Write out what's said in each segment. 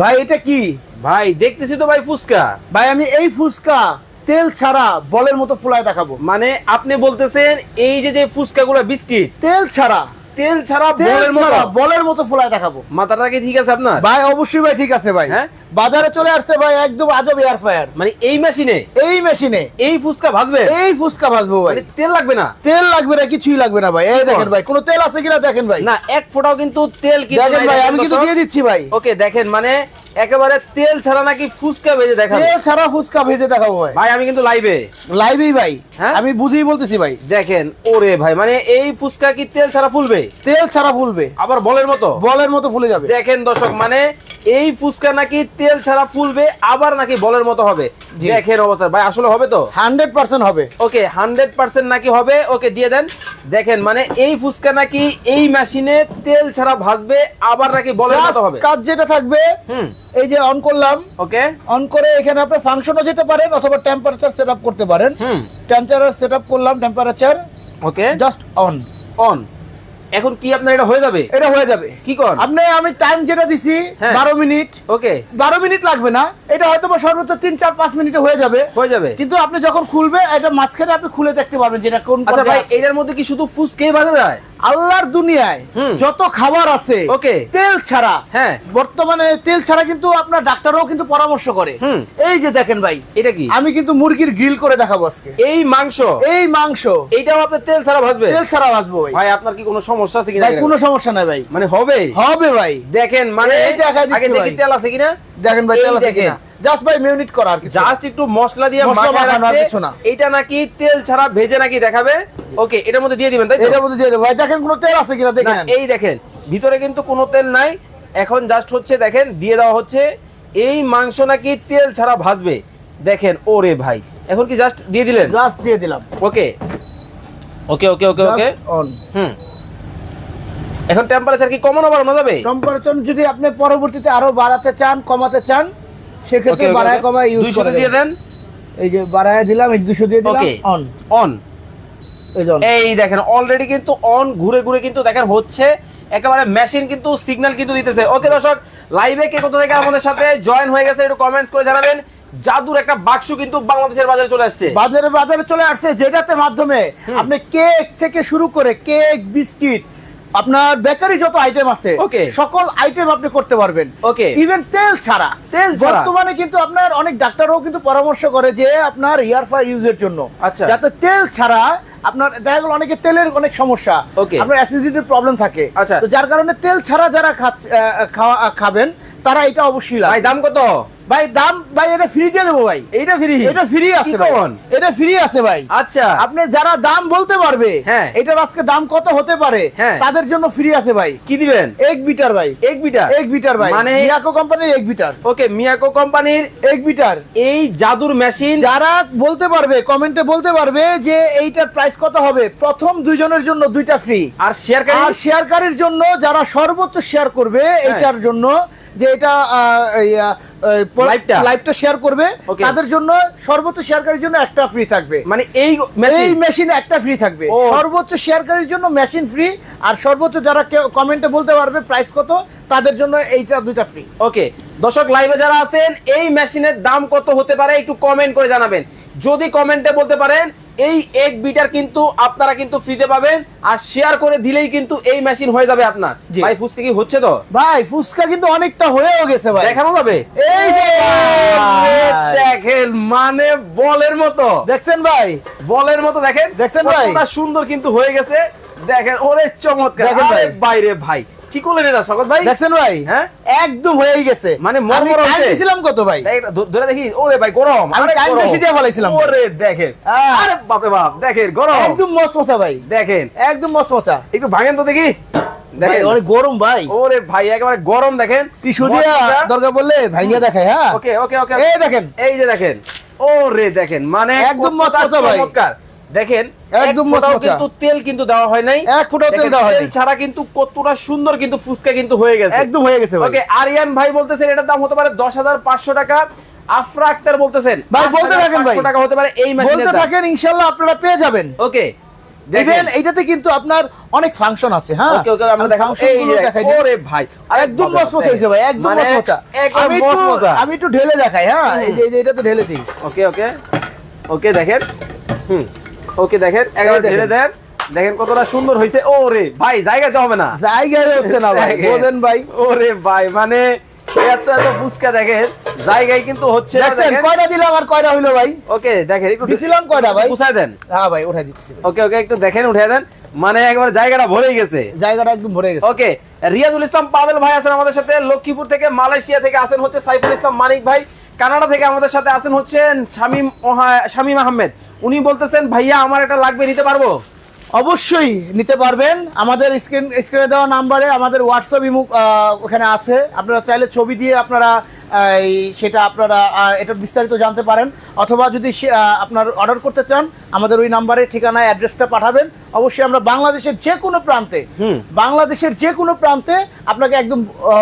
ভাই এটা কি? ভাই দেখতেছি তো ভাই ফুচকা। ভাই আমি এই ফুচকা তেল ছাড়া বলের মতো ফুলায় দেখাবো। মানে আপনি বলতেছেন এই যে যে ফুচকাগুলো বিস্কিট। তেল ছাড়া। তেল ছাড়া বলের মতো? ছাড়া বলের মতো ফুলায় দেখাবো। মাথাটা কি ঠিক আছে আপনার? ভাই অবশ্যই ভাই ঠিক আছে ভাই। হ্যাঁ? বাজারে চলে আসছে ভাই একদম আজব এয়ার ফায়ার মানে এই মেশিনে এই মেশিনে এই ফুচকা ভাজবে? এই ফুচকা ভাজবো ভাই। মানে তেল লাগবে না? তেল লাগবে না কিছুই লাগবে না ভাই। এই দেখেন ভাই কোনো তেল আছে কিনা দেখেন ভাই। না এক ফোঁটাও কিন্তু তেল কিন্তু দেখেন ভাই আমি কিন্তু দিয়ে দিচ্ছি ভাই। ওকে দেখেন মানে একেবারে তেল ছাড়া নাকি ফুচকা ভেজে দেখাবে? তেল ছাড়া ফুচকা ভেজে দেখাবো ভাই। ভাই আমি কিন্তু লাইভে লাইভেই ভাই। হ্যাঁ? আমি বুঝেই বলতেছি ভাই। দেখেন ওরে ভাই মানে এই ফুচকা কি তেল ছাড়া ফুলবে? তেল ছাড়া ফুলবে। আবার বলের মতো? বলের মতো ফুলে যাবে। দেখেন দর্শক মানে এই ফুচকা নাকি তেল ছাড়া ফুলবে আবার নাকি বলের মতো হবে। দেখেন অবস্থা। ভাই আসলে হবে তো? হান্ড্রেড পার্সেন্ট হবে। ওকে হান্ড্রেড পার্সেন্ট নাকি হবে? ওকে দিয়ে দেন। দেখেন মানে এই ফুচকা নাকি এই মেশিনে তেল ছাড়া ভাজবে আবার নাকি বলের মতো হবে। কাজ যেটা থাকবে হুম। এই যে অন করলাম ওকে। অন করে এখানে আপনি ফাংশনও যেতে পারেন অথবা টেম্পারেচার সেট করতে পারেন। হুম। টেম্পারেচার সেট করলাম temperature okay. Just on on এখন কি আপনার এটা হয়ে যাবে? এটা হয়ে যাবে। কি কর? আপনি আমি টাইম যেটা দিছি হ্যাঁ। বারো মিনিট। ওকে। বারো মিনিট লাগবে না। এটা হয়তো বা সর্বোচ্চ তিন চার পাঁচ মিনিটে হয়ে যাবে। হয়ে যাবে। কিন্তু আপনি যখন খুলবে এটা মাঝখানে আপনি খুলে দেখতে পারবেন যেটা কোন আচ্ছা ভাই এটার মধ্যে কি শুধু ফুসকেই বাজা যায় আল্লাহর দুনিয়ায় যত খাবার আছে ওকে। তেল ছাড়া হ্যাঁ। বর্তমানে তেল ছাড়া কিন্তু আপনার ডাক্তারও কিন্তু পরামর্শ করে। এই যে দেখেন ভাই এটা কি? আমি কিন্তু মুরগির গ্রিল করে দেখাবো আজকে। এই মাংস? এই মাংস। এইটাও আপনার তেল ছাড়া ভাজবে? তেল ছাড়া ভাজবো ভাই। ভাই আপনার কি কোনো সমস্যা আছে কিনা ভাই কোনো সমস্যা নাই ভাই। মানে হবে? হবে ভাই। দেখেন মানে এই দেখা দিচ্ছি আগে দেখি তেল আছে কিনা? দেখেন ভাই তেল আছে কিনা। জাস্ট ভাই মিউনিট করা আর না। জাস্ট একটু মশলা দিয়ে আর রাখছে। কিছু না। এটা নাকি তেল ছাড়া ভেজে নাকি দেখাবে? ওকে এটার মধ্যে দিয়ে দিবেন তাই এটার মধ্যে দিয়ে দেবো। ভাই দেখেন কোনো তেল আছে কিনা দেখেন এই দেখেন ভিতরে কিন্তু কোনো তেল নাই। এখন জাস্ট হচ্ছে দেখেন দিয়ে দেওয়া হচ্ছে এই মাংস নাকি তেল ছাড়া ভাজবে। দেখেন ওরে ভাই এখন কি জাস্ট দিয়ে দিলেন? জাস্ট দিয়ে দিলাম। Okay okay okay okay okay on হুম। এখন টেম্পারেচার কি কমানো বাড়ানো যাবে? টেম্পারেচার যদি আপনি পরবর্তীতে আরও বাড়াতে চান কমাতে চান সেক্ষেত্রে বাড়ায় কমায় ইউজ করে দিয়ে দেন। এই যে বাড়ায় দিলাম এই দুশো দিয়ে দিলাম অন অন এই এই দেখেন অলরেডি কিন্তু অন ঘুরে ঘুরে কিন্তু দেখেন হচ্ছে। একেবারে মেশিন কিন্তু সিগন্যাল কিন্তু দিতেছে। ওকে দর্শক লাইভে কে কোথা থেকে আমাদের সাথে জয়েন হয়ে গেছে একটু কমেন্টস করে জানাবেন। জাদুর একটা বাক্স কিন্তু বাংলাদেশের বাজারে চলে আসছে। বাজারে বাজারে চলে আসছে যেটাতে মাধ্যমে আপনি কেক থেকে শুরু করে কেক বিস্কিট আপনার বেকারি যত আইটেম আছে সকল আইটেম আপনি করতে পারবেন Okay. ইভেন তেল ছাড়া তেল বর্তমানে কিন্তু আপনার অনেক ডাক্তারও কিন্তু পরামর্শ করে যে আপনার ইয়ার ফায়ার ইউজের জন্য আচ্ছা। যাতে তেল ছাড়া আপনার দেখা গেল অনেকে তেলের অনেক সমস্যা. আপনার অ্যাসিডিটির প্রবলেম থাকে আচ্ছা। তো যার কারণে তেল ছাড়া যারা খাবেন তারা এটা অবশ্যই দাম কত ভাই দাম ভাই এটা ফ্রি দিয়ে দেবো ভাই। এইটা ফ্রি এটা ফ্রি আছে ভাই। এটা ফ্রি আছে ভাই। আচ্ছা। আপনি যারা দাম বলতে পারবে হ্যাঁ। এটার আজকে দাম কত হতে পারে হ্যাঁ। তাদের জন্য ফ্রি আছে ভাই। কি দিবেন? এক বিটার ভাই। এক বিটার? এক বিটার ভাই। মানে মিয়াকো কোম্পানির এক বিটার। ওকে মিয়াকো কোম্পানির এক বিটার। এই জাদুর মেশিন যারা বলতে পারবে কমেন্টে বলতে পারবে যে এইটার প্রাইস কত হবে। প্রথম দুইজনের জন্য দুইটা ফ্রি আর শেয়ার আর শেয়ারকারীর জন্য যারা সর্বোচ্চ শেয়ার করবে হ্যাঁ। এটার জন্য যে এটা লাইভটা? শেয়ার করবে। তাদের জন্য সর্বোচ্চ শেয়ারকারীর জন্য একটা ফ্রি থাকবে। মানে এই এই মেশিন একটা ফ্রি থাকবে। সর্বোচ্চ শেয়ারকারীর জন্য মেশিন ফ্রি আর সর্বোচ্চ যারা কমেন্টে বলতে পারবে প্রাইস কত তাদের জন্য এইটা দুইটা ফ্রি ওকে দর্শক লাইভে যারা আছেন এই মেশিনের দাম কত হতে পারে একটু কমেন্ট করে জানাবেন। যদি কমেন্টে বলতে পারেন এই এক বিটার কিন্তু আপনারা কিন্তু ফ্রিতে পাবেন আর শেয়ার করে দিলেই কিন্তু এই মেশিন হয়ে যাবে আপনার। ভাই ফুসকে কি হচ্ছে তো? ভাই ফুচকা কিন্তু অনেকটা হয়েও গেছে ভাই। দেখানো যাবে? এই দেখেন মানে বলের মতো। দেখছেন ভাই? বলের মতো দেখেন। দেখছেন ভাই? সুন্দর কিন্তু হয়ে গেছে। দেখেন ওরে চমৎকার। দেখেন আরে ভাই। বাইরে ভাই কি করলেন এটা সকল ভাই? দেখছেন ভাই? হ্যাঁ? একদম হয়েই গেছে। মানে আমি মরমর time হচ্ছে। দিছিলাম কত ভাই? ধরে দেখি ওরে ভাই গরম আমি গরম। বেশি দিয়ে ফেলাইছিলাম। ওরে দেখেন আরে বাপে বাপ দেখেন গরম। একদম মচমচা ভাই। দেখেন। একদম মচমচা। একটু ভাঙেন তো দেখি। দেখেন। অনেক গরম ভাই। ওরে ভাই একেবারে গরম দেখেন। টিস্যু দিয়া দরকার পড়লে ভাঙিয়া দেখায় হ্যাঁ? ওকে ওকে ওকে। এই দেখেন। এই যে দেখেন। ওরে দেখেন মানে একদম ভাই। চমৎকার। দেখেন একদম এক কিন্তু তেল কিন্তু দেওয়া হয় নাই। এক ফোঁটাও তেল দেওয়া হয়নি। তেল ছাড়া কিন্তু কতটা সুন্দর কিন্তু ফুচকা কিন্তু হয়ে গেছে। একদম হয়ে গেছে ওকে আরিয়ান ভাই বলতেছেন এটার দাম হতে পারে দশ হাজার পাঁচশো টাকা। আফরা আক্তার বলতেছেন ভাই, বলতে থাকেন ভাই। 8,500 টাকা হতে পারে এই মেশিনের বলতে থাকেন ইনশাল্লাহ আপনারা পেয়ে যাবেন। ওকে দেখেন। এইটাতে কিন্তু আপনার অনেক ফাংশন আছে হ্যাঁ? ওকে ওকে আমরা আমি দেখাবো। এই। ওরে ভাই একদম মসমস। হয়েছে ভাই একদম মানে মসমসা একদম আমি একটু আমি একটু ঢেলে দেখাই হ্যাঁ? এই যে এই যে এটাতে ঢেলে দিই। ওকে ওকে ওকে দেখেন। হুম। ওকে দেখেন একবার। ঢেলে দেন। দেখেন কতটা সুন্দর হয়েছে ও রে ভাই জায়গাতে হবে না। জায়গায় হচ্ছে না ভাই। বোঝেন ভাই। ওরে ভাই মানে এত এত ফুচকা দেখেন জায়গায় কিন্তু হচ্ছে দেখেন। কয়টা দিলাম আর কয়টা হইল ভাই? ওকে দেখেন একটু দিছিলাম কয়টা ভাই? পুষায় দেন। হ্যাঁ ভাই উঠাই দিচ্ছি ওকে ওকে একটু দেখেন উঠে দেন। মানে একবার জায়গাটা ভরে গেছে। জায়গাটা একদম ভরে গেছে। ওকে রিয়াজুল ইসলাম পাবেল ভাই আছেন আমাদের সাথে লক্ষ্মীপুর থেকে মালয়েশিয়া থেকে আছেন হচ্ছে সাইফুল ইসলাম মানিক ভাই কানাডা থেকে আমাদের সাথে আছেন হচ্ছেন শামীম ওহা- শামীম আহমেদ। উনি বলতেছেন ভাইয়া আমার এটা লাগবে নিতে পারব? অবশ্যই নিতে পারবেন। আমাদের স্ক্রিন স্ক্রিনে দেওয়া নাম্বারে আমাদের হোয়াটসঅ্যাপ ইমুক ওখানে আছে। আপনারা চাইলে ছবি দিয়ে আপনারা এই সেটা আপনারা এটার বিস্তারিত জানতে পারেন। অথবা যদি সে- আপনার অর্ডার করতে চান আমাদের ওই নাম্বারে ঠিকানায় অ্যাড্রেসটা পাঠাবেন। অবশ্যই আমরা বাংলাদেশের যে কোনো প্রান্তে। বাংলাদেশের যে কোনো প্রান্তে আপনাকে একদম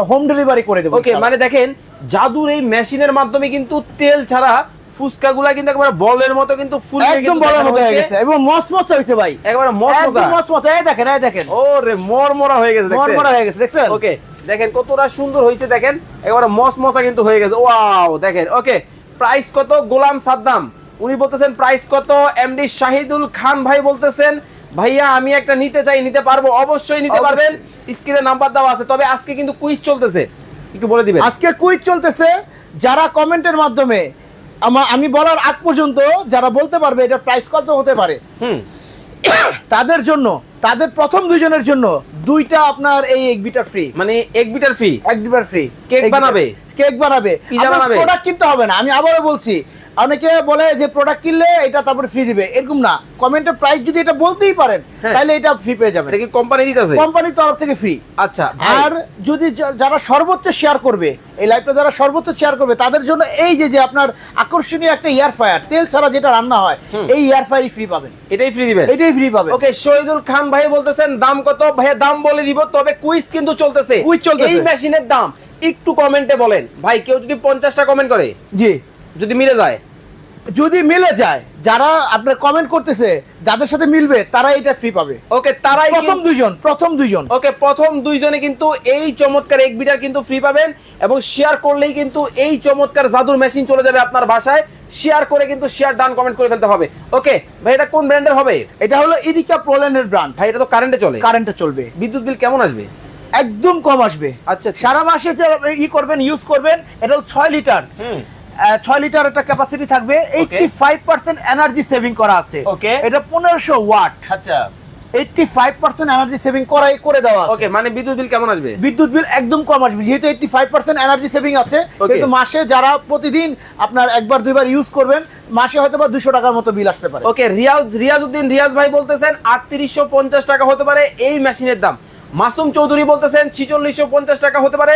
হোম ডেলিভারি করে দেবো ওকে মানে দেখেন জাদুর এই মেশিনের মাধ্যমে কিন্তু তেল ছাড়া ফুচকা গুলা কিন্তু একবার বলের মতো কিন্তু ফুল একদম বড় মতো হয়ে গেছে এবং মসমস হয়েছে ভাই। একবার একদম মসমস এই দেখেন এই দেখেন। ও রে মরমরা হয়ে গেছে? মরমরা হয়ে গেছে দেখছেন? ওকে দেখেন কতটা সুন্দর হয়েছে দেখেন? একেবারে মস মশা কিন্তু হয়ে গেছে। ওয়াও দেখেন ওকে প্রাইস কত? গোলাম সাদ্দাম। উনি বলতেছেন প্রাইস কত? এমডি শাহিদুল খান ভাই বলতেছেন ভাইয়া আমি একটা নিতে চাই নিতে পারব? অবশ্যই নিতে পারবেন। স্ক্রিনে নাম্বার দেওয়া আছে তবে আজকে কিন্তু কুইজ চলতেছে। একটু বলে দিবেন। আজকে কুইজ চলতেছে যারা কমেন্টের মাধ্যমে আমা- আমি বলার আগ পর্যন্ত যারা বলতে পারবে এটা প্রাইস কত হতে পারে। তাদের জন্য তাদের প্রথম দুজনের জন্য দুইটা আপনার এই এক বিটার ফ্রি মানে এক বিটার ফ্রি এক বিটার ফ্রি কেক বানাবে? কেক বানাবে? প্রোডাক্ট কিনতে হবে না আমি আবারও বলছি অনেকে বলে যে প্রোডাক্ট কিনলে এটা তারপরে ফ্রি দিবে। এরকম না। কমেন্টের প্রাইস যদি এটা বলতেই পারেন হ্যাঁ। তাহলে এটা ফ্রি পেয়ে যাবেন। এটা কি কোম্পানি দিতেছে কোম্পানির তরফ থেকে ফ্রি আচ্ছা আর যদি যারা সর্বোচ্চ শেয়ার করবে এই লাইভটা যারা সর্বোচ্চ শেয়ার করবে তাদের জন্য এই যে যে আপনার আকর্ষণীয় একটা এয়ার ফায়ার তেল ছাড়া যেটা রান্না হয় এই ইয়ার ফায়ারই ফ্রি পাবেন। এটাই ফ্রি দিবেন? এটাই ফ্রি পাবেন। ওকে শহীদুল খান ভাই বলতেছেন দাম কত? ভাইয়া দাম বলে দিব তবে কুইজ কিন্তু চলতেছে। Quiz চলতেছে। এই মেশিনের দাম একটু কমেন্টে বলেন। ভাই কেউ যদি পঞ্চাশটা কমেন্ট করে জি। যদি মিলে যায় যদি মিলে যায় যারা আপনার কমেন্ট করতেছে যাদের সাথে মিলবে তারা এটা ফ্রি পাবে। ওকে তারাই প্রথম দুইজন প্রথম দুইজন। ওকে প্রথম দুইজনে কিন্তু এই চমৎকার এক বিটার কিন্তু ফ্রি পাবেন এবং শেয়ার করলেই কিন্তু এই চমৎকার জাদুর মেশিন চলে যাবে আপনার বাসায়। শেয়ার করে কিন্তু শেয়ার ডান কমেন্ট করে ফেলতে হবে। ওকে ভাই এটা কোন ব্র্যান্ডের হবে? এটা হলো ইডিকা প্রোল্যান্ডের ব্র্যান্ড ভাই এটা তো কারেন্টে চলে। কারেন্টে চলবে। বিদ্যুৎ বিল কেমন আসবে? একদম কম আসবে। আচ্ছা আচ্ছা। সারা মাসে যে ই করবেন ইউজ করবেন এটা হলো ছয় লিটার। ছয় লিটার একটা ক্যাপাসিটি থাকবে। Eighty five percent energy saving করা আছে। Okay. এটা পনেরোশো ওয়াট। আচ্ছা। Eighty five percent energy saving করাই করে দেওয়া আছে। ওকে মানে বিদ্যুৎ বিল কেমন আসবে? বিদ্যুৎ বিল একদম কম আসবে। যেহেতু eighty five percent energy saving আছে কিন্তু মাসে যারা প্রতিদিন আপনার একবার দুইবার ইউজ করবেন মাসে হয়তো বা দুশো টাকার মতো বিল আসতে পারে। ওকে রিয়াজ রিয়াজউদ্দিন রিয়াজ ভাই বলতেছেন আটত্রিশশো পঞ্চাশ টাকা হতে পারে এই মেশিনের দাম। মাসুম চৌধুরী বলতেছেন, ছিচল্লিশশো পঞ্চাশ টাকা হতে পারে।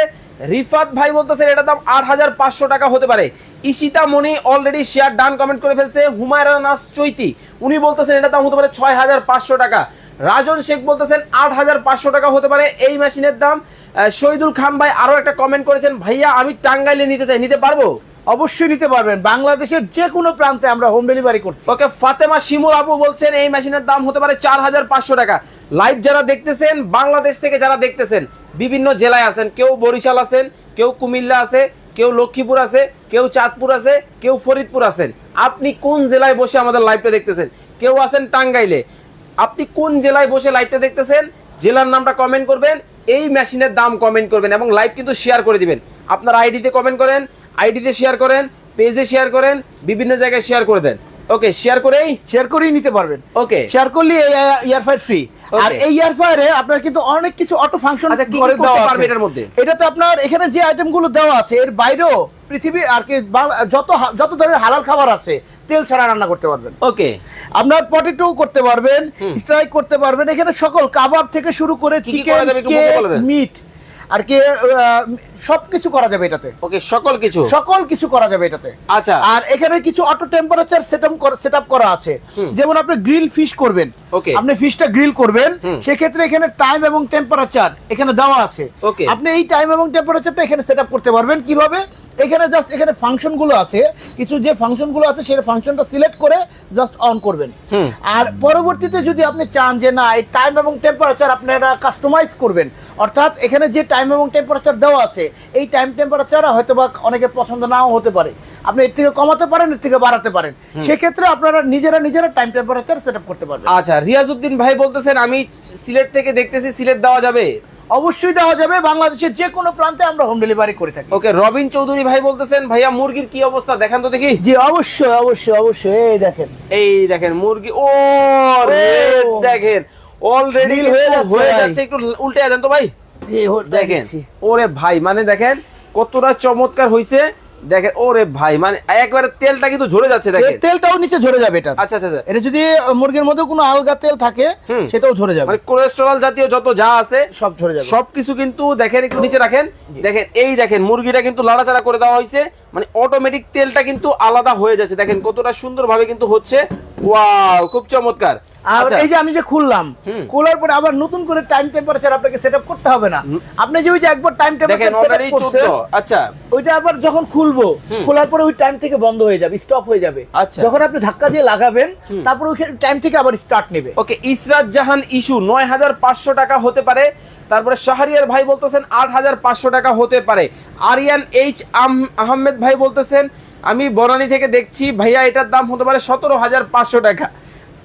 রিফাত ভাই বলতেছেন, এটার দাম আট হাজার পাঁচশো টাকা হতে পারে। Ishita Moni already share done comment করে ফেলছে, হুমায়রা নাস চৈতি, উনি বলতেছেন, এটার দাম হতে পারে ছয় হাজার পাঁচশো টাকা। রাজন শেখ বলতেছেন, আট হাজার পাঁচশো টাকা হতে পারে এই মেশিনের দাম। শহীদুল খান ভাই আরও একটা কমেন্ট করেছেন, ভাইয়া, আমি টাঙ্গাইলে নিতে চাই, নিতে পারব? অবশ্যই নিতে পারবেন। বাংলাদেশের যে কোনো প্রান্তে আমরা হোম ডেলিভারি করছি। ওকে, ফাতেমা শিমুল আপু বলছেন, এই মেশিনের দাম হতে পারে চার হাজার পাঁচশো টাকা। লাইভ যারা দেখতেছেন, বাংলাদেশ থেকে যারা দেখতেছেন, বিভিন্ন জেলায় আছেন, কেউ বরিশাল আছেন, কেউ কুমিল্লা আছে, কেউ লক্ষ্মীপুর আছে, কেউ চাঁদপুর আছে, কেউ ফরিদপুর আছেন। আপনি কোন জেলায় বসে আমাদের লাইভটা দেখতেছেন? কেউ আছেন টাঙ্গাইলে। আপনি কোন জেলায় বসে লাইভটা দেখতেছেন? জেলার নামটা কমেন্ট করবেন, এই মেশিনের দাম কমেন্ট করবেন এবং লাইভ কিন্তু শেয়ার করে দিবেন। আপনার আইডিতে কমেন্ট করেন আইডিতে শেয়ার করেন পেজে শেয়ার করেন বিভিন্ন জায়গায় শেয়ার করে দেন। ওকে শেয়ার করেই? শেয়ার করেই নিতে পারবেন। ওকে শেয়ার করলে এই ইয়ার ফায়ার ফ্রি আর এই ইয়ার ফায়ারে আপনার কিন্তু অনেক কিছু অটো ফাংশন আচ্ছা, কি কি করে দেওয়া পারবে আছে। এটার মধ্যে? এটা তো আপনার এখানে যে আইটেমগুলো দেওয়া আছে এর বাইরেও পৃথিবী আর কি যত যত ধরনের হালাল খাবার আছে তেল ছাড়া রান্না করতে পারবেন। ওকে আপনার পটেটো করতে পারবেন স্ট্রাইক করতে পারবেন এখানে সকল কাবাব থেকে শুরু করে চিকেন। মিট আর কি সবকিছু করা যাবে এটাতে। ওকে সকল কিছু? সকল কিছু করা যাবে এটাতে। আচ্ছা। আর এখানে কিছু অটো টেম্পারেচার সেটআপ সেটআপ করা আছে। যেমন আপনি গ্রিল ফিশ করবেন। ওকে। আপনি ফিশটা গ্রিল করবেন। সেই সেক্ষেত্রে এখানে টাইম এবং টেম্পারেচার এখানে দেওয়া আছে। ওকে। আপনি এই টাইম এবং টেম্পারেচারটা এখানে সেটআপ করতে পারবেন। কীভাবে? এখানে জাস্ট এখানে ফাংশনগুলো আছে কিছু যে ফাংশনগুলো আছে সেই ফাংশনটা সিলেক্ট করে জাস্ট অন করবেন। আর পরবর্তীতে যদি আপনি চান যে না এই টাইম এবং টেম্পারেচার আপনারা কাস্টমাইজ করবেন অর্থাৎ এখানে যে টাইম এবং টেম্পারেচার দেওয়া আছে এই টাইম টেম্পারেচার হয়তো বা অনেকে পছন্দ নাও হতে পারে। আপনি এর থেকে কমাতে পারেন এর থেকে বাড়াতে পারেন। সেক্ষেত্রে আপনারা নিজেরা নিজেরা টাইম টেম্পারেচার সেট আপ করতে পারবেন। আচ্ছা রিয়াজউদ্দিন ভাই বলতেছেন আমি সিলেট থেকে দেখতেছি সিলেট দেওয়া যাবে। অবশ্যই দেওয়া যাবে। বাংলাদেশের যে কোনো প্রান্তে আমরা হোম ডেলিভারি করে থাকি। ওকে রবিন চৌধুরী ভাই বলতেছেন ভাইয়া মুরগির কি অবস্থা? দেখেন তো দেখি। জি অবশ্যই অবশ্যই অবশ্যই এই দেখেন। এই দেখেন মুরগি ও দেখেন। অলরেডি হয়ে যাচ্ছে একটু উল্টে যান তো ভাই। দেখেন ওরে ভাই মানে দেখেন কতটা চমৎকার হইছে। দেখেন ওরে ভাই মানে একবারে তেলটা কিন্তু ঝরে যাচ্ছে দেখেন। তেলটাও নিচে ঝরে যাবে এটা। আচ্ছা আচ্ছা আচ্ছা। এটা যদি মুরগির মধ্যে কোনো আলগা তেল থাকে। সেটাও ঝরে যাবে। মানে কোলেস্টেরল জাতীয় যত যা আছে সব ঝরে যাবে। সবকিছু কিন্তু দেখেন একটু নিচে রাখেন। দেখেন এই দেখেন মুরগিটা কিন্তু লাড়াচাড়া করে দেওয়া হয়েছে। মানে অটোমেটিক তেলটা কিন্তু আলাদা হয়ে যাচ্ছে। দেখেন কতটা সুন্দরভাবে কিন্তু হচ্ছে। ওয়াও খুব চমৎকার। আর আচ্ছা, এই যে আমি যে খুললাম খোলার পরে আবার নতুন করে টাইম টেম্পারেচার আপনাকে সেট আপ করতে হবে না। আপনি যে ওই যে একবার টাইম টেম্পারেচার অলরেডি আচ্ছা। ওইটা আবার যখন খুলবো খোলার পরে ওই টাইম থেকে বন্ধ হয়ে যাবে স্টপ হয়ে যাবে। আচ্ছা। যখন আপনি ধাক্কা দিয়ে লাগাবেন তারপর ওই টাইম থেকে আবার স্টার্ট নেবে। ওকে ইসরাত জাহান ইস্যু নয় হাজার পাঁচশো টাকা হতে পারে। তারপরে শাহরিয়ার ভাই বলতেছেন আট হাজার পাঁচশো টাকা হতে পারে। আরিয়ান এইচ আহমেদ ভাই বলতেছেন আমি বনানী থেকে দেখছি ভাইয়া এটার দাম হতে পারে সতেরো হাজার পাঁচশো টাকা।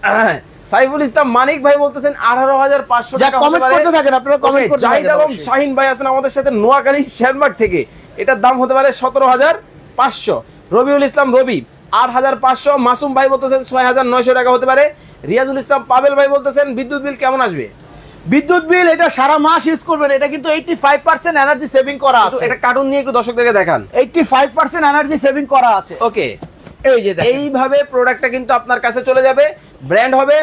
সাইফুল ইসলাম মানিক ভাই বলতেছেন আঠারো হাজার পাঁচশো টাকা কমেন্ট করতে থাকেন আপনারা কমেন্ট জাহিদ আলম শাহিন ভাই আছেন আমাদের সাথে নোয়াখালী শেরবাগ থেকে। এটার দাম হতে পারে সতেরো হাজার পাঁচশো। রবিউল ইসলাম রবি আট হাজার পাঁচশো। মাসুম ভাই বলতেছেন ছয় হাজার নয়শো টাকা হতে পারে। রিয়াজুল ইসলাম পাবেল ভাই বলতেছেন বিদ্যুৎ বিল কেমন আসবে? বিদ্যুৎ বিল এটা সারা মাস ইউজ করবেন এটা কিন্তু eighty five percent energy saving করা আছে। এটা কার্টুন নিয়ে একটু দর্শকদেরকে দেখান। Eighty five percent energy saving করা আছে। ওকে। এই যে দেখেন। এইভাবে প্রোডাক্টটা কিন্তু আপনার কাছে চলে যাবে। ব্র্যান্ড হবে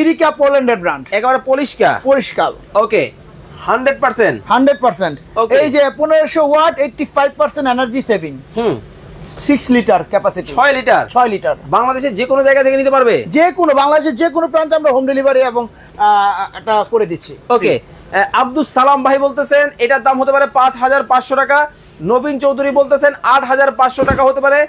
ইরিকা পোল্যান্ডের ব্র্যান্ড একেবারে পলিশকা পরিষ্কার। Okay. Hundred percent hundred percent. এই যে পনেরোশো watt eighty five percent energy saving হুম। সিক্স লিটার ক্যাপাসিটি ছয় লিটার ছয় লিটার বাংলাদেশের যে কোনো জায়গা থেকে নিতে পারবে? যে কোনো বাংলাদেশের যে কোনো প্রান্তে আমরা হোম ডেলিভারি এবং এটা করে দিচ্ছি। ওকে আব্দুল সালাম ভাই বলতেছেন এটার দাম হতে পারে পাঁচ হাজার পাঁচশো টাকা। নবীন চৌধুরী বলতেছেন আট হাজার পাঁচশো টাকা হতে পারে।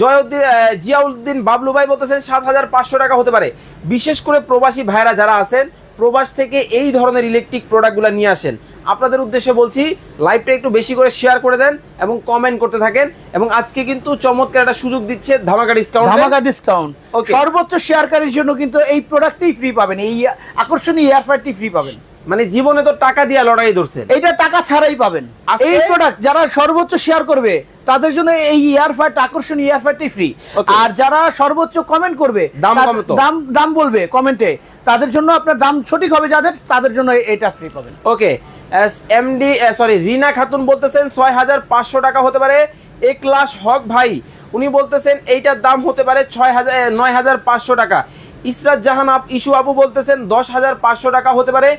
জয়উদ্দিন জিয়াউদ্দিন বাবলু ভাই বলতেছেন সাত হাজার পাঁচশো টাকা হতে পারে। বিশেষ করে প্রবাসী ভাইরা যারা আছেন প্রবাস থেকে এই ধরনের ইলেকট্রিক প্রোডাক্টগুলো নিয়ে আসেন। আপনাদের উদ্দেশ্যে বলছি লাইভটা একটু বেশি করে শেয়ার করে দেন এবং কমেন্ট করতে থাকেন এবং আজকে কিন্তু চমৎকার একটা সুযোগ দিচ্ছে ধামাকা ডিসকাউন্ট ধামাকা ডিসকাউন্ট. সর্বোচ্চ শেয়ারকারীর জন্য কিন্তু এই প্রোডাক্টই ফ্রি পাবেন এই আকর্ষণীয় এয়ারফায়ারটি ফ্রি পাবেন। মানে জীবনে তো টাকা দিয়ে লটারি ধরছেন। এইটা টাকা ছাড়াই পাবেন। এই প্রোডাক্ট যারা সর্বোচ্চ শেয়ার করবে তাদের জন্য এই ইয়ারফায়ারটা আকর্ষণীয় ইয়ারফায়ারটি ফ্রি আর যারা সর্বোচ্চ কমেন্ট করবে দাম দাম দাম বলবে কমেন্টে তাদের জন্য আপনার দাম সঠিক হবে যাদের তাদের জন্য এটা ফ্রি পাবেন। Okay MD sorry Rina Khatun বলতেছেন ছয় হাজার পাঁচশো টাকা হতে পারে। একলাস হক ভাই উনি বলতেছেন এইটার দাম হতে পারে ছয় হাজার নয় হাজার পাঁচশো টাকা। ইসরাত জাহান আপ ইসু আবু বলতেছেন দশ হাজার পাঁচশো টাকা হতে পারে।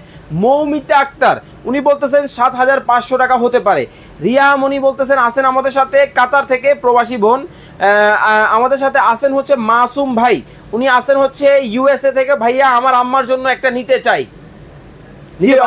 মৌমিতা আক্তার উনি বলতেছেন সাত হাজার পাঁচশো টাকা হতে পারে। রিয়া মনি বলতেছেন আসেন আমাদের সাথে কাতার থেকে প্রবাসী বোন। আমাদের সাথে আসেন হচ্ছে মাসুম ভাই। উনি আসেন হচ্ছে ইউএসএ থেকে। ভাইয়া আমার আম্মার জন্য একটা নিতে চাই।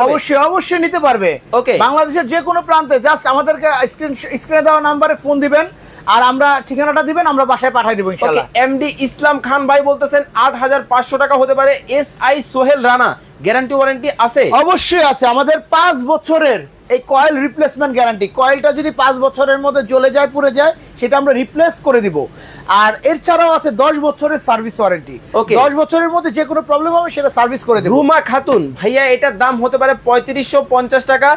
অবশ্যই অবশ্যই নিতে পারবে। ওকে বাংলাদেশের যে কোনো প্রান্তে জাস্ট আমাদেরকে স্ক্রিন স্ক্রিনে দেওয়া নাম্বারে ফোন দিবেন। আর আমরা ঠিকানাটা দিবেন আমরা বাসায় পাঠিয়ে দেবো ইনশাআল্লাহ। এমডি ইসলাম খান ভাই বলতেছেন আট হাজার পাঁচশো টাকা হতে পারে। S I Sohel Rana guarantee warranty আছে? অবশ্যই আছে। আমাদের পাঁচ বছরের এই কয়েল রিপ্লেসমেন্ট গ্যারান্টি কয়েলটা যদি পাঁচ বছরের মধ্যে জ্বলে যায় পুড়ে যায় সেটা আমরা রিপ্লেস করে দিব। আর এর ছাড়াও আছে দশ বছরের সার্ভিস ওয়ারেন্টি ওকে দশ বছরের মধ্যে যে কোনো প্রবলেম হবে সেটা সার্ভিস করে দেবো। রুমা খাতুন ভাইয়া এটার দাম হতে পারে পঁয়ত্রিশশো পঞ্চাশ টাকা।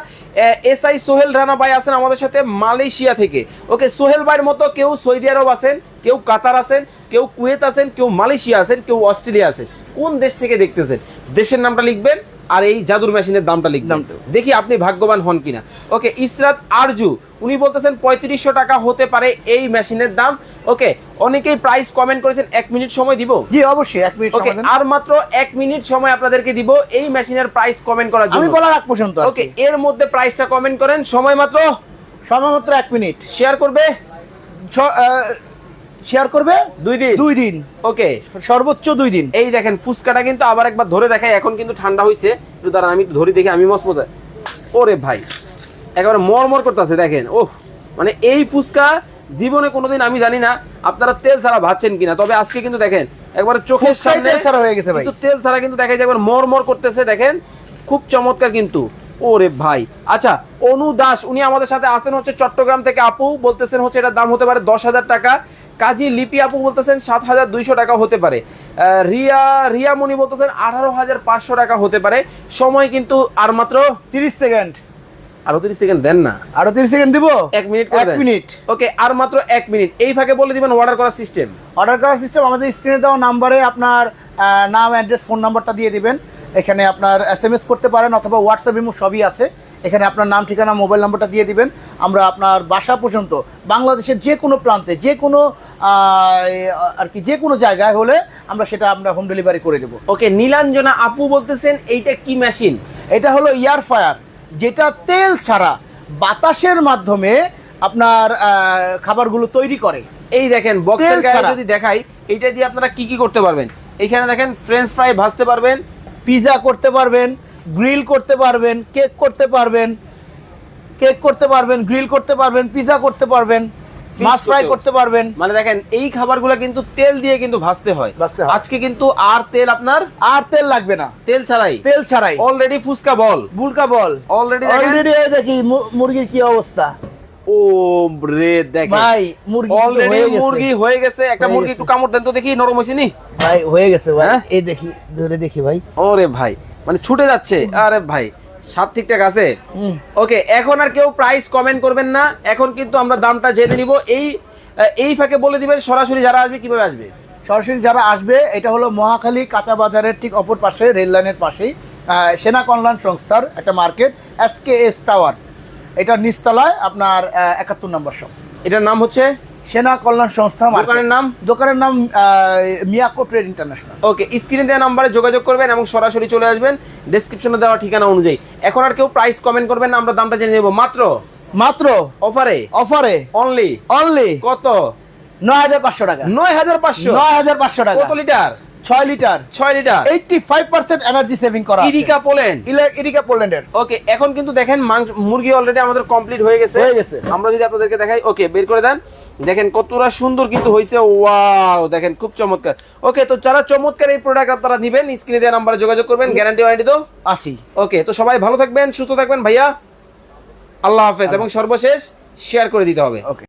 এস আই সোহেল রানা ভাই আছেন আমাদের সাথে মালয়েশিয়া থেকে। ওকে সোহেল ভাইয়ের মতো কেউ সৌদি আরব আছেন কেউ কাতার আছেন কেউ কুয়েত আছেন কেউ মালয়েশিয়া আছেন কেউ অস্ট্রেলিয়া আছেন। কোন দেশ থেকে দেখতেছেন? দেশের নামটা লিখবেন। আর এই জাদুর মেশিনের দামটা লিখবেন দেখি আপনি ভাগ্যবান হন কিনা। ওকে ইসরাত আরজু উনি বলতেছেন পঁয়ত্রিশশো টাকা হতে পারে এই মেশিনের দাম। ওকে অনেকেই প্রাইস কমেন্ট করেছেন এক মিনিট সময় দিব? জি অবশ্যই এক মিনিট ওকে আর মাত্র এক মিনিট সময় আপনাদেরকে দিব এই মেশিনের প্রাইস কমেন্ট করার জন্য। আমি বলার আগ পর্যন্ত ওকে এর মধ্যে প্রাইসটা কমেন্ট করেন সময় মাত্র? সর্বমাত্র এক মিনিট। শেয়ার করবে? শেয়ার করবে? দুই দিন। দুই দিন। ওকে। সর্বোচ্চ দুই দিন। এই দেখেন ফুচকাটা কিন্তু আবার একবার ধরে দেখাই এখন কিন্তু ঠান্ডা হয়েছে একটু দাঁড়ান আমি একটু ধরে দেখি আমি মস্ত মজা। ওরে ভাই একেবারে মরমর করতেছে দেখেন। ওহ মানে এই ফুচকা জীবনে কোনোদিন আমি জানি না আপনারা তেল ছাড়া ভাবছেন কিনা তবে আজকে কিন্তু দেখেন একবার চোখের সামনে তেল ছাড়া হয়ে গেছে ভাই। তেল ছাড়া কিন্তু দেখা যায় একবার মরমর করতেছে দেখেন। খুব চমৎকার কিন্তু। ওরে ভাই। আচ্ছা অনু দাস উনি আমাদের সাথে আসেন হচ্ছে চট্টগ্রাম থেকে। আপু বলতেছেন হচ্ছে এটার দাম হতে পারে দশ হাজার টাকা। কাজী লিপি আপু বলতেছেন সাত হাজার দুইশো টাকা হতে পারে। রিয়া রিয়া মনি বলতেছেন আঠারো হাজার পাঁচশো টাকা হতে পারে। সময় কিন্তু আর মাত্র তিরিশ সেকেন্ড। আরও তিরিশ সেকেন্ড দেন না। আরও তিরিশ সেকেন্ড দিব? এক মিনিট এক মিনিট। ওকে আর মাত্র এক মিনিট। এই ফাঁকে বলে দিবেন অর্ডার করার সিস্টেম অর্ডার করার সিস্টেম আমাদের স্ক্রিনে দেওয়া নাম্বারে আপনার নাম অ্যাড্রেস ফোন নাম্বারটা দিয়ে দিবেন। এখানে আপনার এস এম এস করতে পারেন অথবা হোয়াটসঅ্যাপ ইমো সবই আছে। এখানে আপনার নাম ঠিকানা মোবাইল নাম্বারটা দিয়ে দিবেন। আমরা আপনার বাসা পর্যন্ত বাংলাদেশের যে কোনো প্রান্তে যে কোনো আর কি যে কোনো জায়গায় হলে আমরা সেটা আমরা হোম ডেলিভারি করে দেবো। ওকে নীলাঞ্জনা আপু বলতেছেন এইটা কি মেশিন এটা হলো ইয়ার ফায়ার যেটা তেল ছাড়া বাতাসের মাধ্যমে আপনার খাবারগুলো তৈরি করে। এই দেখেন বক্সের গায়ে ছাড়া। যদি দেখাই এইটা দিয়ে আপনারা কি কি করতে পারবেন? এখানে দেখেন ফ্রেঞ্চ ফ্রাই ভাজতে পারবেন পিৎজা করতে পারবেন গ্রিল করতে পারবেন কেক করতে পারবেন কেক করতে পারবেন গ্রিল করতে পারবেন পিৎজা করতে পারবেন মাছ ফ্রাই করতে পারবেন। মানে দেখেন এই খাবারগুলো কিন্তু তেল দিয়ে কিন্তু ভাজতে হয়। আজকে কিন্তু আর তেল আপনার? আর তেল লাগবে না। তেল ছাড়াই? তেল ছাড়াই। অলরেডি ফুসকা বল। বুলকা বল। অলরেডি অলরেডি দেখি মুরগির কি অবস্থা? ও রে দেখেন। ভাই মুরগি অলরেডি হয়ে গেছে। মুরগি হয়ে গেছে। একটা মুরগি একটু কামড় দেন তো দেখি নরম হয়েছে নি? ভাই হয়ে গেছে ভাই। হ্যাঁ? এই দেখি ধরে দেখি ভাই। ওরে ভাই। মানে ছুটে যাচ্ছে। আরে ভাই সব ঠিকঠাক আছে? ওকে এখন আর কেউ প্রাইস কমেন্ট করবেন না। এখন কিন্তু আমরা দামটা জেনে নিব। এই এই ফাঁকে বলে দিবেন সরাসরি যারা আসবে কীভাবে আসবে? সরাসরি যারা আসবে এটা হলো মহাখালী কাঁচা বাজারের ঠিক অপর পাশে রেল লাইনের পাশেই সেনা কল্যাণ সংস্থার একটা market F K S tower. এটার নিচতলায় আপনার একাত্তর নম্বর শপ। এটার নাম হচ্ছে? সেনা কল্যাণ সংস্থা। দোকানের নাম? দোকানের নাম মিয়াকো ট্রেড ইন্টারন্যাশনাল। ওকে স্ক্রিনে দেওয়া নাম্বারে যোগাযোগ করবেন এবং সরাসরি চলে আসবেন। ডেসক্রিপশনে দেওয়া ঠিকানা অনুযায়ী। এখন আর কেউ প্রাইস কমেন্ট করবেন না আমরা দামটা জেনে নেব। মাত্র? মাত্র? অফারে? অফারে? অনলি অনলি কত? নয় হাজার পাঁচশো টাকা। নয় হাজার পাঁচশো? নয় হাজার পাঁচশো টাকা। কত লিটার? ছয় লিটার। ছয় litre. Eighty five percent energy saving করা। ইরিকা ইলে- ইরিকা পোল্যান্ডের। ওকে এখন কিন্তু দেখেন মাংস মুরগি অলরেডি আমাদের কমপ্লিট হয়ে গেছে। হয়ে গেছে। আমরা যদি আপনাদেরকে দেখাই ওকে বের করে দেন। দেখেন কতটা সুন্দর কিন্তু হয়েছে ওয়াও দেখেন খুব চমৎকার। ওকে তো যারা চমৎকার এই প্রোডাক্ট আপনারা নিবেন স্ক্রিনে দেওয়া নাম্বারে যোগাযোগ করবেন গ্যারান্টি ওয়ারেন্টি তো? আছি। ওকে তো সবাই ভালো থাকবেন সুস্থ থাকবেন। ভাইয়া আল্লাহ হাফেজ। এবং সর্বশেষ শেয়ার করে দিতে হবে। ওকে